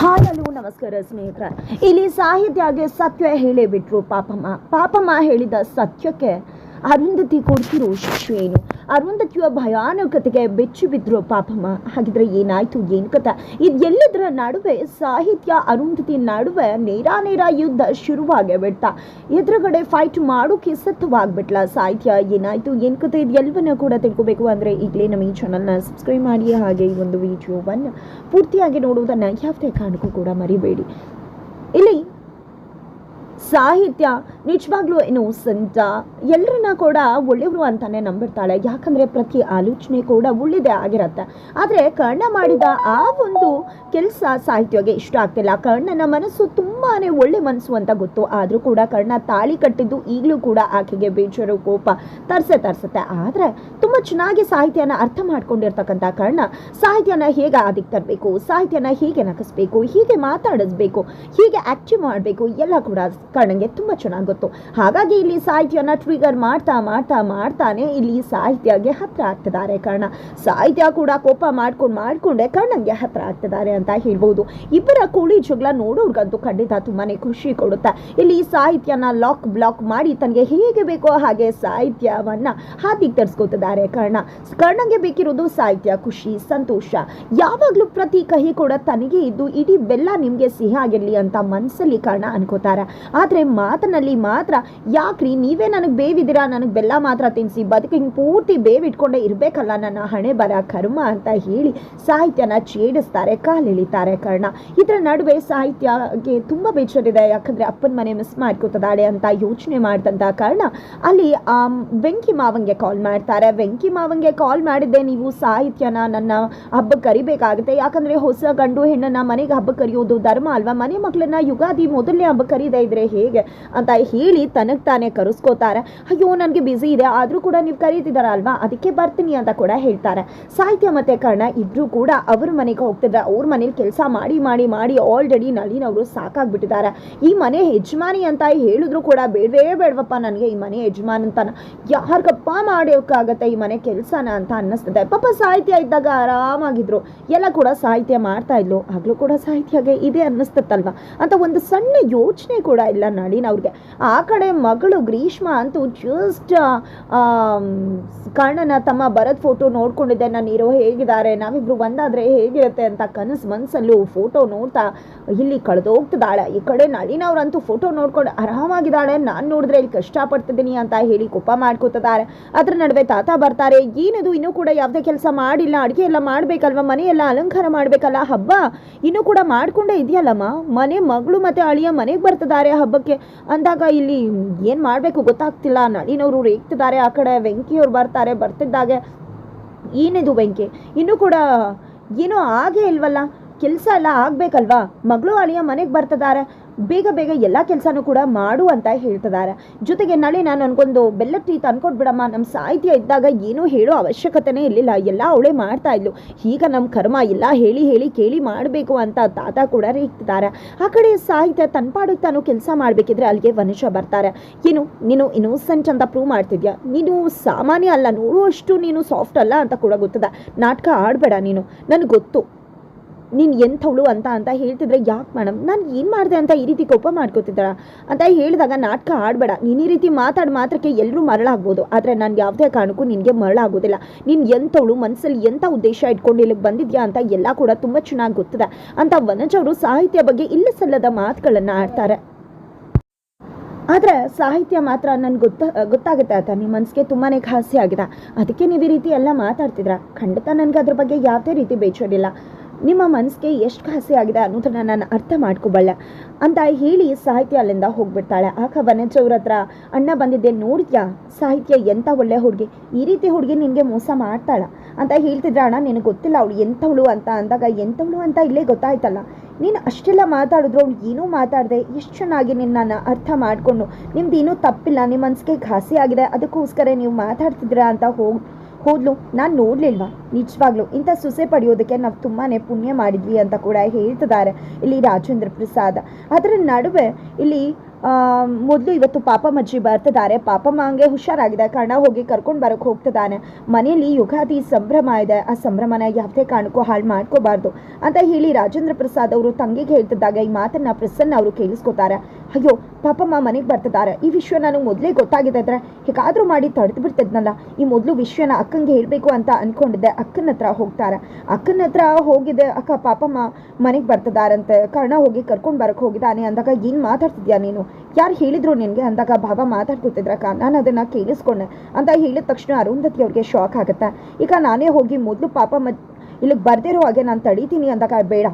Hi hello ನಮಸ್ಕಾರ ಸ್ನೇಹಿತರ. ಇಲ್ಲಿ ಸಾಹಿತ್ಯಾಗೆ ಸತ್ಯ ಹೇಳೇ ಬಿಟ್ರು ಪಾಪಮ್ಮ. ಪಾಪಮ್ಮ ಹೇಳಿದ ಸತ್ಯಕ್ಕೆ ಅರುಂಧತಿ ಕೊಡ್ತಿರೋ ಶಿಕ್ಷೆ ಅರುಂಧತಿಯ ಭಯಾನಕತೆಗೆ ಬೆಚ್ಚಿ ಬಿದ್ರು ಪಾಪಮ್ಮ. ಹಾಗಿದ್ರೆ ಏನಾಯ್ತು, ಏನು ಕಥ ಇದೆಲ್ಲದರ ನಡುವೆ ಸಾಹಿತ್ಯ, ಅರುಂಧತಿ ನಡುವೆ ನೇರ ನೇರ ಯುದ್ಧ ಶುರುವಾಗೇ ಬಿಡ್ತಾ ಎದುರುಗಡೆ ಫೈಟ್ ಮಾಡೋಕೆ ಸತ್ತವಾಗ್ಬಿಟ್ಲ ಸಾಹಿತ್ಯ. ಏನಾಯ್ತು, ಏನು ಕಥೆ ಇದೆಲ್ಲವನ್ನ ಕೂಡ ತಿಳ್ಕೊಬೇಕು ಅಂದರೆ ಈಗಲೇ ನಮ್ಮ ಈ ಚಾನಲ್ನ ಸಬ್ಸ್ಕ್ರೈಬ್ ಮಾಡಿ. ಹಾಗೆ ಈ ಒಂದು ವಿಡಿಯೋವನ್ನು ಪೂರ್ತಿಯಾಗಿ ನೋಡುವುದನ್ನು ಯಾವುದೇ ಕಾರಣಕ್ಕೂ ಕೂಡ ಮರಿಬೇಡಿ. ಇಲ್ಲಿ ಸಾಹಿತ್ಯ ನಿಜವಾಗ್ಲೂ ಏನು ಸಂತ ಎಲ್ಲರನ್ನ ಕೂಡ ಒಳ್ಳೆಯವರು ಅಂತಾನೆ ನಂಬಿರ್ತಾಳೆ. ಯಾಕಂದ್ರೆ ಪ್ರತಿ ಆಲೋಚನೆ ಕೂಡ ಉಳ್ಳಿದೆ ಆಗಿರತ್ತೆ. ಆದರೆ ಕರ್ಣ ಮಾಡಿದ ಆ ಒಂದು ಕೆಲಸ ಸಾಹಿತ್ಯಗೆ ಇಷ್ಟ ಆಗ್ತಿಲ್ಲ. ಕರ್ಣನ ಮನಸ್ಸು ತುಂಬಾನೇ ಒಳ್ಳೆ ಮನಸ್ಸು ಅಂತ ಗೊತ್ತು. ಆದರೂ ಕೂಡ ಕರ್ಣ ತಾಳಿ ಕಟ್ಟಿದ್ದು ಈಗಲೂ ಕೂಡ ಆಕೆಗೆ ಬೇಜಾರು, ಕೋಪ ತರ್ಸೆ ತರ್ಸತ್ತೆ. ಆದರೆ ತುಂಬ ಚೆನ್ನಾಗಿ ಸಾಹಿತ್ಯನ ಅರ್ಥ ಮಾಡ್ಕೊಂಡಿರ್ತಕ್ಕಂಥ ಕರ್ಣ ಸಾಹಿತ್ಯನ ಹೇಗೆ ಅದಕ್ಕೆ ತರಬೇಕು, ಸಾಹಿತ್ಯನ ಹೀಗೆ ನಗಿಸ್ಬೇಕು ಹೀಗೆ ಮಾತಾಡಿಸ್ಬೇಕು, ಹೀಗೆ ಆ್ಯಕ್ಟಿವ್ ಮಾಡಬೇಕು, ಎಲ್ಲ ಕೂಡ ಕರ್ಣಂಗೆ ತುಂಬ ಚೆನ್ನಾಗಿ ಗೊತ್ತು. ಹಾಗಾಗಿ ಇಲ್ಲಿ ಸಾಹಿತ್ಯನ ಟ್ರಿಗರ್ ಮಾಡ್ತಾ ಮಾಡ್ತಾ, ಮಾಡ್ತಾನೆ ಇಲ್ಲಿ ಸಾಹಿತ್ಯಗೆ ಹತ್ರ ಆಗ್ತಿದ್ದಾರೆ ಕರ್ಣ. ಸಾಹಿತ್ಯ ಕೂಡ ಕೋಪ ಮಾಡ್ಕೊಂಡು, ಮಾಡ್ಕೊಂಡೆ ಕರ್ಣಂಗೆ ಹತ್ರ ಆಗ್ತಿದ್ದಾರೆ ಅಂತ ಹೇಳ್ಬೋದು. ಇಬ್ಬರ ಕೋಳಿ ಜಗಳ ನೋಡೋರ್ಗಂತೂ ಖಂಡಿತ ತುಂಬಾ ಖುಷಿ ಕೊಡುತ್ತೆ. ಇಲ್ಲಿ ಸಾಹಿತ್ಯನ ಲಾಕ್ ಬ್ಲಾಕ್ ಮಾಡಿ ತನಗೆ ಹೇಗೆ ಬೇಕೋ ಹಾಗೆ ಸಾಹಿತ್ಯವನ್ನ ಹಾದಿಗೆ ತರಿಸ್ಕೊತಿದ್ದಾರೆ ಕರ್ಣ. ಕರ್ಣಂಗೆ ಬೇಕಿರೋದು ಸಾಹಿತ್ಯ, ಖುಷಿ, ಸಂತೋಷ. ಯಾವಾಗಲೂ ಪ್ರತಿ ಕಹಿ ಕೂಡ ತನಗೆ ಇದ್ದು ಇಡೀ ಬೆಲ್ಲ ನಿಮಗೆ ಸಿಹಿ ಆಗಿರಲಿ ಅಂತ ಮನಸ್ಸಲ್ಲಿ ಕರ್ಣ ಅನ್ಕೋತಾರೆ. ಆದರೆ ಮಾತಿನಲ್ಲಿ ಮಾತ್ರ, ಯಾಕ್ರಿ, ನೀವೇ ನನಗೆ ಬೇವಿದ್ದೀರಾ? ನನಗೆ ಬೆಲ್ಲ ಮಾತ್ರ ತಿನ್ನಿಸಿ ಬದುಕು ಹಿಂಗೆ ಪೂರ್ತಿ ಬೇವಿಟ್ಕೊಂಡೇ ಇರಬೇಕಲ್ಲ ನನ್ನ ಹಣೆ ಬರ ಕರ್ಮ ಅಂತ ಹೇಳಿ ಸಾಹಿತ್ಯನ ಛೇಡಿಸ್ತಾರೆ, ಕಾಲಿಳಿತಾರೆ ಕರ್ಣ. ಇದರ ನಡುವೆ ಸಾಹಿತ್ಯಗೆ ತುಂಬ ಬೇಜಾರಿದೆ, ಯಾಕಂದರೆ ಅಪ್ಪನ ಮನೆ ಮಿಸ್ ಮಾಡ್ಕೋತದಾಳೆ ಅಂತ ಯೋಚನೆ ಮಾಡಿದಂಥ ಕಾರಣ. ಅಲ್ಲಿ ವೆಂಕಿ ಮಾವಂಗೆ ಕಾಲ್ ಮಾಡ್ತಾರೆ. ವೆಂಕಿ ಮಾವಂಗೆ ಕಾಲ್ ಮಾಡಿದ್ದೆ, ನೀವು ಸಾಹಿತ್ಯನ ನನ್ನ ಹಬ್ಬ ಕರಿಬೇಕಾಗುತ್ತೆ. ಯಾಕಂದರೆ ಹೊಸ ಗಂಡು ಹೆಣ್ಣನ್ನು ಮನೆಗೆ ಹಬ್ಬ ಕರೆಯೋದು ಧರ್ಮ ಅಲ್ವಾ? ಮನೆ ಮಕ್ಕಳನ್ನ ಯುಗಾದಿ ಮೊದಲನೇ ಹಬ್ಬ ಕರೀದೇ ಇದ್ರೆ ಹೇಗೆ ಅಂತ ಹೇಳಿ ತನಗೆ ತಾನೇ ಕರೆಸ್ಕೋತಾರೆ. ಅಯ್ಯೋ, ನನಗೆ ಬ್ಯುಸಿ ಇದೆ, ಆದರೂ ಕೂಡ ನೀವು ಕರೀತಿದಾರ ಅಲ್ವಾ ಅದಕ್ಕೆ ಬರ್ತೀನಿ ಅಂತ ಕೂಡ ಹೇಳ್ತಾರೆ. ಸಾಹಿತ್ಯ ಮತ್ತೆ ಕರ್ಣ ಇಬ್ಬರು ಕೂಡ ಅವ್ರ ಮನೆಗೆ ಹೋಗ್ತಿದ್ರೆ ಅವ್ರ ಮನೇಲಿ ಕೆಲಸ ಮಾಡಿ ಮಾಡಿ ಮಾಡಿ ಆಲ್ರೆಡಿ ನಳಿನವರು ಸಾಕಾಗ್ಬಿಟ್ಟಿದ್ದಾರೆ. ಈ ಮನೆ ಯಜಮಾನಿ ಅಂತ ಹೇಳಿದ್ರು ಕೂಡ ಬೇಡವೇ ಬೇಡವಪ್ಪ ನನಗೆ ಈ ಮನೆ ಯಜಮಾನ್ ಅಂತಾನ. ಯಾರಿಗಪ್ಪ ಮಾಡೋಕ್ಕಾಗತ್ತೆ ಈ ಮನೆ ಕೆಲಸನ ಅಂತ ಅನ್ನಿಸ್ತದೆ. ಪಾಪ ಸಾಹಿತ್ಯ ಇದ್ದಾಗ ಆರಾಮಾಗಿದ್ರು. ಎಲ್ಲ ಕೂಡ ಸಾಹಿತ್ಯ ಮಾಡ್ತಾ ಇದ್ಲು. ಆಗ್ಲೂ ಕೂಡ ಸಾಹಿತ್ಯಗೆ ಇದೆ ಅನ್ನಿಸ್ತತ್ತಲ್ವ? ಅಂತ ಒಂದು ಸಣ್ಣ ಯೋಚನೆ ಕೂಡ ಇಲ್ಲ ನಳಿನ್ ಅವ್ರಿಗೆ. ಆ ಕಡೆ ಮಗಳು ಗ್ರೀಷ್ಮ ಅಂತೂ ಜಸ್ಟ್ ಕರ್ಣನ ತಮ್ಮ ಭರತ್ ಫೋಟೋ ನೋಡ್ಕೊಂಡಿದ್ದೆ. ನಾನು ಇರೋ ಹೇಗಿದ್ದಾರೆ? ನಾವಿಬ್ರು ಒಂದಾದ್ರೆ ಹೇಗಿರುತ್ತೆ ಅಂತ ಕನಸು ಮನಸ್ಸಲ್ಲೂ ಫೋಟೋ ನೋಡ್ತಾ ಇಲ್ಲಿ ಕಳೆದೋಗ್ತಿದ್ದಾಳೆ. ಈ ಕಡೆ ನಳಿನವ್ರಂತೂ ಫೋಟೋ ನೋಡ್ಕೊಂಡು ಆರಾಮಾಗಿದ್ದಾಳೆ. ನಾನು ನೋಡಿದ್ರೆ ಇಲ್ಲಿ ಕಷ್ಟಪಡ್ತಿದ್ದೀನಿ ಅಂತ ಹೇಳಿ ಕೋಪ ಮಾಡ್ಕೋತಿದ್ದಾರೆ. ಅದ್ರ ನಡುವೆ ತಾತ ಬರ್ತಾರೆ. ಏನದು? ಇನ್ನೂ ಕೂಡ ಯಾವುದೇ ಕೆಲಸ ಮಾಡಿಲ್ಲ. ಅಡುಗೆ ಎಲ್ಲ ಮಾಡಬೇಕಲ್ವ? ಮನೆ ಎಲ್ಲ ಅಲಂಕಾರ ಮಾಡಬೇಕಲ್ಲ? ಹಬ್ಬ ಇನ್ನೂ ಕೂಡ ಮಾಡ್ಕೊಂಡೇ ಇದೆಯಲ್ಲಮ್ಮ? ಮನೆ ಮಗಳು ಮತ್ತೆ ಅಳಿಯ ಮನೆಗೆ ಬರ್ತಿದ್ದಾರೆ. ಹಬ್ಬಕ್ಕೆ ಅಂದಾಗ ಇಲ್ಲಿ ಏನು ಮಾಡಬೇಕು ಗೊತ್ತಾಗ್ತಿಲ್ಲ. ನಳಿನವರು ರೇಗ್ತಿದ್ದಾರೆ. ಆ ಕಡೆ ವೆಂಕಿಯವ್ರು ಬರ್ತಾರೆ. ಬರ್ತಿದ್ದಾಗೆ ಏನಿದು ವೆಂಕಿ? ಇನ್ನೂ ಕೂಡ ಏನೋ ಆಗೇ ಇಲ್ವಲ್ಲ? ಕೆಲಸ ಎಲ್ಲ ಆಗಬೇಕಲ್ವಾ? ಮಗಳು ಅಳಿಯ ಮನೆಗೆ ಬರ್ತಿದ್ದಾರೆ. ಬೇಗ ಬೇಗ ಎಲ್ಲ ಕೆಲಸನೂ ಕೂಡ ಮಾಡು ಅಂತ ಹೇಳ್ತಿದ್ದಾರೆ ಜೊತೆಗೆ ನಳಿ ನಾನು ಅನ್ಕೊಂಡು ಬೆಲ್ಲದ ಟೀ ತಂದ್ಕೊಟ್ಬಿಡಮ್ಮ ನಮ್ಮ ಸಾಹಿತ್ಯ ಇದ್ದಾಗ ಏನೂ ಹೇಳೋ ಅವಶ್ಯಕತೆನೇ ಇರಲಿಲ್ಲ. ಎಲ್ಲ ಅವಳೇ ಮಾಡ್ತಾ ಇದ್ಲು. ಈಗ ನಮ್ಮ ಕರ್ಮ ಎಲ್ಲ ಹೇಳಿ ಹೇಳಿ ಕೇಳಿ ಮಾಡಬೇಕು ಅಂತ ತಾತ ಕೂಡ ರೇಗ್ತಿದ್ದಾರೆ ಆ ಕಡೆ ಸಾಹಿತ್ಯ ತನ್ಪಾಡಿಗೆ ತಾನು ಕೆಲಸ ಮಾಡಬೇಕಿದ್ರೆ ಅಲ್ಲಿಗೆ ವನುಷ ಬರ್ತಾರೆ. ಏನು, ನೀನು ಇನ್ನೋಸೆಂಟ್ ಅಂತ ಪ್ರೂವ್ ಮಾಡ್ತಿದ್ಯಾ? ನೀನು ಸಾಮಾನ್ಯ ಅಲ್ಲ ನೋಡುವಷ್ಟು ನೀನು ಸಾಫ್ಟ್ ಅಲ್ಲ ಅಂತ ಕೂಡ ಗೊತ್ತದ. ನಾಟಕ ಆಡಬೇಡ ನೀನು. ನನಗೆ ಗೊತ್ತು. ನೀನು ಎಂಥವಳು ಅಂತ ಅಂತ ಹೇಳ್ತಿದ್ರೆ ಯಾಕೆ ಮೇಡಮ್ ನಾನು ಏನು ಮಾಡಿದೆ ಅಂತ ಈ ರೀತಿ ಕೋಪ ಮಾಡ್ಕೋತಿದ್ದಾಳ? ಅಂತ ಹೇಳಿದಾಗ ನಾಟಕ ಆಡಬೇಡ. ನೀನು ಈ ರೀತಿ ಮಾತಾಡಿ ಮಾತ್ರಕ್ಕೆ ಎಲ್ಲರೂ ಮರಳಾಗ್ಬೋದು. ಆದರೆ ನಾನು ಯಾವುದೇ ಕಾರಣಕ್ಕೂ ನಿನಗೆ ಮರಳಾಗೋದಿಲ್ಲ. ನೀನು ಎಂಥವಳು ಮನಸ್ಸಲ್ಲಿ ಎಂಥ ಉದ್ದೇಶ ಇಟ್ಕೊಂಡು ಇಲ್ಲಿಗೆ ಬಂದಿದ್ಯಾ ಅಂತ ಎಲ್ಲ ಕೂಡ ತುಂಬ ಚೆನ್ನಾಗಿ ಗೊತ್ತಿದೆ ಅಂತ ವನಜ್ ಅವರು ಸಾಹಿತ್ಯ ಬಗ್ಗೆ ಇಲ್ಲ ಸಲ್ಲದ ಮಾತುಗಳನ್ನು ಆಡ್ತಾರೆ. ಆದರೆ ಸಾಹಿತ್ಯ ಮಾತ್ರ ನನಗೆ ಗೊತ್ತ, ಗೊತ್ತಾಗುತ್ತೆ ಆತ. ನಿಮ್ಮ ಮನಸ್ಸಿಗೆ ತುಂಬಾ ಆಗಿದೆ. ಅದಕ್ಕೆ ನೀವು ಈ ರೀತಿ ಎಲ್ಲ ಮಾತಾಡ್ತಿದ್ರ? ಖಂಡಿತ ನನಗೆ ಅದ್ರ ಬಗ್ಗೆ ಯಾವುದೇ ರೀತಿ ಬೇಜಾರಿಲ್ಲ. ನಿಮ್ಮ ಮನಸ್ಸಿಗೆ ಎಷ್ಟು ಖಾಸಿ ಆಗಿದೆ ಅನ್ನೋದನ್ನ ನಾನು ಅರ್ಥ ಮಾಡ್ಕೋಬಲ್ಲ ಅಂತ ಹೇಳಿ ಸಾಹಿತ್ಯ ಅಲ್ಲಿಂದ ಹೋಗ್ಬಿಡ್ತಾಳೆ. ಆಗ ವನಜವ್ರ ಹತ್ರ, ಅಣ್ಣ ಬಂದಿದ್ದೆ, ನೋಡಿದ್ಯಾ? ಸಾಹಿತ್ಯ ಎಂಥ ಒಳ್ಳೆ ಹುಡುಗಿ? ಈ ರೀತಿ ಹುಡುಗಿ ನಿನಗೆ ಮೋಸ ಮಾಡ್ತಾಳ? ಅಂತ ಹೇಳ್ತಿದ್ರೆ, ಅಣ್ಣ, ನಿನಗೆ ಗೊತ್ತಿಲ್ಲ, ಅವಳು ಎಂಥವಳು ಅಂತ? ಅಂದಾಗ ಎಂಥವಳು ಅಂತ ಇಲ್ಲೇ ಗೊತ್ತಾಯ್ತಲ್ಲ. ನೀನು ಅಷ್ಟೆಲ್ಲ ಮಾತಾಡಿದ್ರು ಅವ್ಳು ಏನೂ ಮಾತಾಡಿದೆ, ಎಷ್ಟು ಚೆನ್ನಾಗಿ ನಿನ್ನನ್ನು ಅರ್ಥ ಮಾಡಿಕೊಂಡು. ನಿಮ್ದು ಏನೂ ತಪ್ಪಿಲ್ಲ ನಿಮ್ಮ ಮನಸ್ಸಿಗೆ ಘಾಸಿ ಆಗಿದೆ, ಅದಕ್ಕೋಸ್ಕರ ನೀವು ಮಾತಾಡ್ತಿದ್ದೀರಾ? ಅಂತ ಹೋಗಿ ಹೋದ್ಲು. ನಾನು ನೋಡಲಿಲ್ವಾ? ನಿಜವಾಗ್ಲೂ ಇಂಥ ಸೊಸೆ ಪಡೆಯೋದಕ್ಕೆ ನಾವು ತುಂಬಾ ಪುಣ್ಯ ಮಾಡಿದ್ವಿ ಅಂತ ಕೂಡ ಹೇಳ್ತಿದ್ದಾರೆ ಇಲ್ಲಿ ರಾಜೇಂದ್ರ ಪ್ರಸಾದ್. ಅದರ ನಡುವೆ ಇಲ್ಲಿ ಮೊದಲು ಇವತ್ತು ಪಾಪಮ್ಮ ಅಜ್ಜಿ ಬರ್ತಿದ್ದಾರೆ ಪಾಪಮ್ಮ ಹಂಗೆ ಹುಷಾರಾಗಿದೆ. ಕರ್ಣ ಹೋಗಿ ಕರ್ಕೊಂಡು ಬರೋಕ್ಕೆ ಹೋಗ್ತಿದ್ದಾನೆ ಮನೆಯಲ್ಲಿ ಯುಗಾದಿ ಸಂಭ್ರಮ ಇದೆ. ಆ ಸಂಭ್ರಮನ ಯಾವುದೇ ಕಾರಣಕ್ಕೂ ಹಾಳು ಮಾಡ್ಕೋಬಾರ್ದು ಅಂತ ಹೇಳಿ ರಾಜೇಂದ್ರ ಪ್ರಸಾದ್ ಅವರು ತಂಗಿಗೆ ಹೇಳ್ತಿದ್ದಾಗ ಈ ಮಾತನ್ನ ಪ್ರಸನ್ನ ಅವರು ಕೇಳಿಸ್ಕೊತಾರೆ. ಅಯ್ಯೋ ಪಾಪಮ್ಮ ಮನೆಗೆ ಬರ್ತಿದ್ದಾರೆ ಈ ವಿಷಯ ನನಗೆ ಮೊದಲೇ ಗೊತ್ತಾಗಿದೆ ಹೇಗಾದರೂ ಮಾಡಿ ತಡೆದು ಬಿಡ್ತಿದ್ನಲ್ಲ. ಈ ಮೊದಲು ವಿಷಯನ ಅಕ್ಕಂಗೆ ಹೇಳಬೇಕು ಅಂತ ಅಂದ್ಕೊಂಡಿದ್ದೆ ಅಕ್ಕನ ಹತ್ರ ಹೋಗ್ತಾರೆ. ಅಕ್ಕನ ಹತ್ರ ಹೋಗಿದೆ. ಅಕ್ಕ ಪಾಪಮ್ಮ ಮನೆಗೆ ಬರ್ತಿದಾರಂತೆ. ಕರ್ಣ ಹೋಗಿ ಕರ್ಕೊಂಡು ಬರಕ್ಕೆ ಹೋಗಿದ್ದಾನೆ. ಅಂದಾಗ ಏನು ಮಾತಾಡ್ತಿದ್ಯಾ ನೀನು? ಯಾರು ಹೇಳಿದ್ರು ನಿನಗೆ? ಅಂದಾಗ ಬಾಬಾ ಮಾತಾಡ್ಕೊತಿದ್ರಕ್ಕ ನಾನು ಅದನ್ನು ಕೇಳಿಸ್ಕೊಂಡೆ. ಅಂತ ಹೇಳಿದ ತಕ್ಷಣ ಅರುಂಧತಿ ಅವ್ರಿಗೆ ಶಾಕ್ ಆಗುತ್ತೆ. ಈಗ ನಾನೇ ಹೋಗಿ ಮೊದಲು ಪಾಪಮ್ಮ ಇಲ್ಲಿಗೆ ಬರ್ದಿರೋ ಹಾಗೆ ನಾನು ತಡೀತೀನಿ ಅಂದಾಗ ಬೇಡ.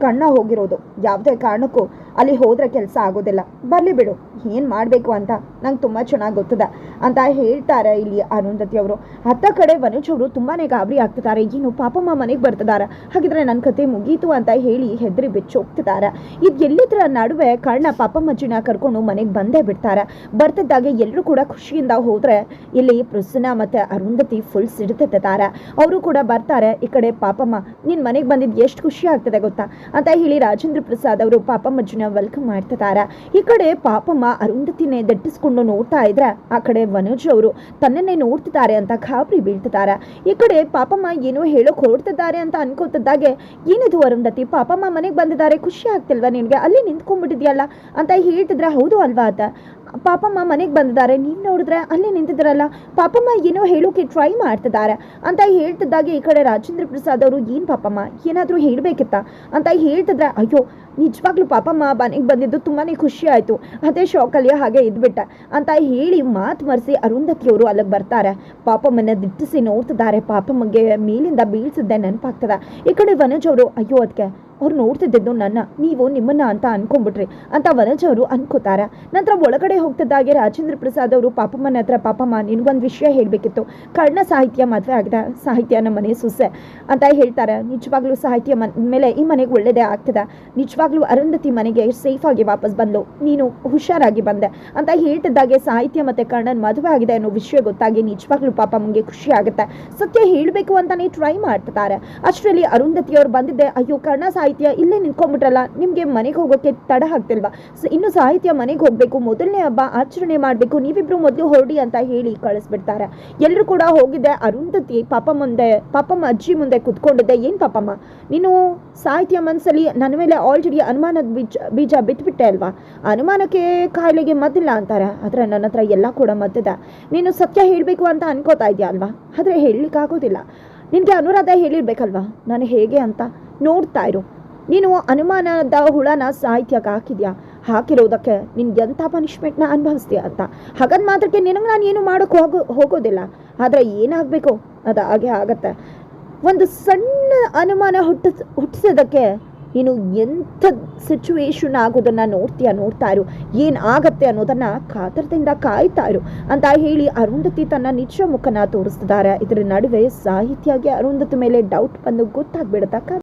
ಕಣ್ಣ ಹೋಗಿರೋದು. ಯಾವುದೇ ಕಾರಣಕ್ಕೂ. ಅಲ್ಲಿ ಹೋದ್ರೆ ಕೆಲಸ ಆಗೋದಿಲ್ಲ. ಬರಲಿ ಬಿಡು, ಏನು ಮಾಡಬೇಕು ಅಂತ? ನಂಗೆ ತುಂಬ ಚೆನ್ನಾಗಿ ಗೊತ್ತದ. ಅಂತ ಹೇಳ್ತಾರೆ ಇಲ್ಲಿ ಅರುಂಧತಿ ಅವರು. ಹತ್ತ ಕಡೆ ವನುಜ್ ಅವರು ತುಂಬಾ ಗಾಬರಿ ಆಗ್ತಿದ್ದಾರೆ ಏನು ಪಾಪಮ್ಮ ಮನೆಗೆ ಬರ್ತಿದ್ದಾರೆ ಹಾಗಿದ್ರೆ ನನ್ನ ಕತೆ ಮುಗೀತು ಅಂತ ಹೇಳಿ ಹೆದರಿ ಹೋಗ್ತಿದಾರ ಇದು ಎಲ್ಲಿದ್ರ ನಡುವೆ ಕರ್ಣ ಪಾಪಮ್ಮಜ್ಜಿನ ಕರ್ಕೊಂಡು ಮನೆಗೆ ಬಂದೇ ಬಿಡ್ತಾರೆ. ಬರ್ತಿದ್ದಾಗೆ ಎಲ್ಲರೂ ಕೂಡ ಖುಷಿಯಿಂದ ಹೋದ್ರೆ ಇಲ್ಲಿ ಪ್ರಸನ್ನ ಮತ್ತೆ ಅರುಂಧತಿ ಫುಲ್ ಸಿಡ್ತಿದ್ದಾರೆ ಅವರು ಕೂಡ ಬರ್ತಾರೆ, ಈ ಕಡೆ ಪಾಪಮ್ಮ ನಿನ್ನ ಮನೆಗೆ ಬಂದಿದ್ದು ಎಷ್ಟು ಖುಷಿ ಆಗ್ತದೆ ಗೊತ್ತಾ? ಅಂತ ಹೇಳಿ ರಾಜೇಂದ್ರ ಪ್ರಸಾದ್ ಅವರು ಪಾಪಮ್ಮಜ್ಜಿನ ವೆಲ್ಕಮ್ ಮಾಡ್ತಿದ್ದಾರೆ ಈ ಕಡೆ ಪಾಪಮ್ಮ ಅರುಂಧತಿನೇ ದಟ್ಟಿಸ್ಕೊಂಡು ನೋಡ್ತಾ ಇದ್ರೆ, ಆ ಕಡೆ ವನೋಜ್ ಅವರು ತನ್ನನ್ನೇ ನೋಡ್ತಿದ್ದಾರೆ ಅಂತ ಖಾಬ್ರಿ ಬೀಳ್ತಿದ್ದಾರೆ. ಈ ಕಡೆ ಪಾಪಮ್ಮ ಏನೋ ಹೇಳೋಕ್ ಹೊರಡ್ತಿದ್ದಾರೆ ಅಂತ ಅನ್ಕೋತಿದ್ದಾಗೆ, ಏನಿದು ಅರುಂಧತಿ? ಪಾಪಮ್ಮ ಮನೆಗೆ ಬಂದಿದ್ದಾರೆ, ಖುಷಿ ಆಗ್ತಿಲ್ವಾ ನಿನಗೆ? ಅಲ್ಲಿ ನಿಂತ್ಕೊಂಡ್ಬಿಟ್ಟಿದ್ಯಲ್ಲ? ಅಂತ ಹೇಳ್ತಿದ್ರೆ, ಹೌದು ಅಲ್ವಾ ಅಂತ ಪಾಪಮ್ಮ ಮನೆಗೆ ಬಂದಿದ್ದಾರೆ. ನೀನು ನೋಡಿದ್ರೆ ಅಲ್ಲಿ ನಿಂತಿದ್ರಲ್ಲ ಪಾಪಮ್ಮ ಏನೋ ಹೇಳೋಕೆ ಟ್ರೈ ಮಾಡ್ತಿದ್ದಾರೆ. ಅಂತ ಹೇಳ್ತಿದ್ದಾಗೆ ಈ ಕಡೆ ರಾಜೇಂದ್ರ ಪ್ರಸಾದ್ ಅವರು, ಏನು ಪಾಪಮ್ಮ? ಏನಾದರೂ ಹೇಳಬೇಕಿತ್ತ? ಅಂತ ಹೇಳ್ತಿದ್ರೆ, ಅಯ್ಯೋ, ನಿಜವಾಗ್ಲೂ ಪಾಪಮ್ಮ ಮನೆಗೆ ಬಂದಿದ್ದು ತುಂಬಾ ಖುಷಿ ಆಯಿತು. ಅದೇ ಶಾಕಲ್ಲಿ ಹಾಗೆ ಇದ್ಬಿಟ್ಟೆ. ಅಂತ ಹೇಳಿ ಮಾತು ಮರೆಸಿ ಅರುಂಧತಿಯವರು ಅಲ್ಲಿಗೆ ಬರ್ತಾರೆ. ಪಾಪಮ್ಮನ ದಿಟ್ಟಿಸಿ ನೋಡ್ತಿದ್ದಾರೆ. ಪಾಪಮ್ಮಗೆ ಮೇಲಿಂದ ಬೀಳ್ಸಿದ್ದೆ ನೆನಪಾಗ್ತದೆ. ಈ ಕಡೆ ವನಜ್ ಅವರು, ಅಯ್ಯೋ ಅದಕ್ಕೆ ಅವ್ರು ನೋಡ್ತಿದ್ದಿದ್ದು ನನ್ನ ನೀವು ನಿಮ್ಮನ್ನ ಅಂತ ಅನ್ಕೊಂಡ್ಬಿಟ್ರಿ. ಅಂತ ವನಜ ಅವರು ಅನ್ಕೋತಾರ. ನಂತರ ಒಳಗಡೆ ಹೋಗ್ತಿದ್ದಾಗೆ ರಾಜೇಂದ್ರ ಪ್ರಸಾದ್ ಅವರು ಪಾಪಮ್ಮನ ಹತ್ರ, ಪಾಪಮ್ಮ, ನಿನ್ಗೊಂದು ವಿಷಯ ಹೇಳಬೇಕಿತ್ತು. ಕರ್ಣ ಸಾಹಿತ್ಯ ಮದುವೆ ಆಗಿದೆ ಸಾಹಿತ್ಯ ನಮ್ಮ ಮನೆ ಸೊಸೆ ಅಂತ ಹೇಳ್ತಾರೆ. ನಿಜವಾಗ್ಲೂ ಸಾಹಿತ್ಯ ಮೇಲೆ ಈ ಮನೆಗೆ ಒಳ್ಳೇದೇ ಆಗ್ತದೆ. ನಿಜವಾಗ್ಲೂ ಅರುಂಧತಿ ಮನೆಗೆ ಸೇಫಾಗಿ ವಾಪಸ್ ಬಂದ್ಲು. ನೀನು ಹುಷಾರಾಗಿ ಬಂದೆ ಅಂತ ಹೇಳ್ತಿದ್ದಾಗೆ ಸಾಹಿತ್ಯ ಮತ್ತೆ ಕರ್ಣನ್ ಮದುವೆ ಆಗಿದೆ ಅನ್ನೋ ವಿಷಯ ಗೊತ್ತಾಗಿ ನಿಜವಾಗ್ಲೂ ಪಾಪಮ್ಮಗೆ ಖುಷಿ ಆಗುತ್ತೆ. ಸತ್ಯ ಹೇಳಬೇಕು ಅಂತಾನೆ ಟ್ರೈ ಮಾಡ್ತಾರೆ ಅಷ್ಟರಲ್ಲಿ ಅರುಂಧತಿ ಅವ್ರು ಬಂದಿದ್ದೆ, ಅಯ್ಯೋ, ಕರ್ಣ ಸಾಹಿತ್ಯ ಇಲ್ಲೇ ನಿಂತ್ಕೊಂಡ್ಬಿಟ್ರಲ್ಲ, ನಿಮಗೆ ಮನೆಗೆ ಹೋಗೋಕೆ ತಡ ಆಗ್ತಿಲ್ವಾ? ಸೊ ಇನ್ನು ಸಾಹಿತ್ಯ ಮನೆಗೆ ಹೋಗಬೇಕು, ಮೊದಲನೇ ಹಬ್ಬ ಆಚರಣೆ ಮಾಡಬೇಕು ನೀವಿಬ್ಬರು ಮೊದಲು ಹೊರಡಿ ಅಂತ ಹೇಳಿ ಕಳಿಸ್ಬಿಡ್ತಾರೆ. ಎಲ್ಲರೂ ಕೂಡ ಹೋಗಿದ್ದೆ, ಅರುಂಧತಿ ಪಾಪ ಮುಂದೆ, ಪಾಪಮ್ಮ ಅಜ್ಜಿ ಮುಂದೆ ಕುತ್ಕೊಂಡಿದ್ದೆ. ಏನು ಪಾಪಮ್ಮ? ನೀನು ಸಾಹಿತ್ಯ ಮನಸ್ಸಲ್ಲಿ ನನ್ನ ಮೇಲೆ ಆಲ್ರೆಡಿ ಅನುಮಾನದ ಬೀಜ ಬೀಜ ಬಿತ್ಬಿಟ್ಟೆ ಅಲ್ವಾ? ಅನುಮಾನಕ್ಕೆ ಕಾಯಿಲೆಗೆ ಮದ್ದಿಲ್ಲ ಅಂತಾರೆ, ಆದರೆ ನನ್ನ ಹತ್ರ ಎಲ್ಲ ಕೂಡ ಮದ್ದಿದೆ. ನೀನು ಸತ್ಯ ಹೇಳಬೇಕು ಅಂತ ಅನ್ಕೋತಾ ಇದೆಯಾ ಅಲ್ವಾ? ಆದರೆ ಹೇಳಲಿಕ್ಕಾಗೋದಿಲ್ಲ. ನಿನಗೆ ಅನುರಾಧ ಹೇಳಿರ್ಬೇಕಲ್ವಾ? ನಾನು ಹೇಗೆ ಅಂತ? ನೋಡ್ತಾ ಇರು. ನೀನು ಅನುಮಾನದ ಹುಳನ ಸಾಹಿತ್ಯಕ್ಕೆ ಹಾಕಿದ್ಯಾ? ಹಾಕಿರೋದಕ್ಕೆ ನಿನ್ಗೆ ಎಂಥ ಪನಿಷ್ಮೆಂಟ್ನ ಅನುಭವಿಸ್ತೀಯ ಅಂತ. ಹಾಗಂದ ಮಾತ್ರಕ್ಕೆ ನಿನಗೆ ನಾನು ಏನು ಮಾಡೋಕ್ಕೆ ಹೋಗೋ, ಹೋಗೋದಿಲ್ಲ. ಆದರೆ ಏನಾಗಬೇಕು? ಅದು ಹಾಗೆ ಆಗತ್ತೆ. ಒಂದು ಸಣ್ಣ ಅನುಮಾನ ಹುಟ್ಟಿಸ್ ಹುಟ್ಟಿಸೋದಕ್ಕೆ ನೀನು ಎಂಥ ಸಿಚುವೇಶನ್ ಆಗೋದನ್ನು ನೋಡ್ತೀಯ, ನೋಡ್ತಾ ಇರು. ಏನು ಆಗತ್ತೆ ಅನ್ನೋದನ್ನು ಕಾತರದಿಂದ ಕಾಯ್ತಾ ಇರು. ಅಂತ ಹೇಳಿ ಅರುಂಧತಿ ತನ್ನ ನಿಜ ಮುಖನ ತೋರಿಸ್ತಿದ್ದಾರೆ. ಇದರ ನಡುವೆ ಸಾಹಿತ್ಯಗೆ ಅರುಂಧತಿ ಮೇಲೆ ಡೌಟ್ ಬಂದು ಗೊತ್ತಾಗ್ಬಿಡುತ್ತಾ.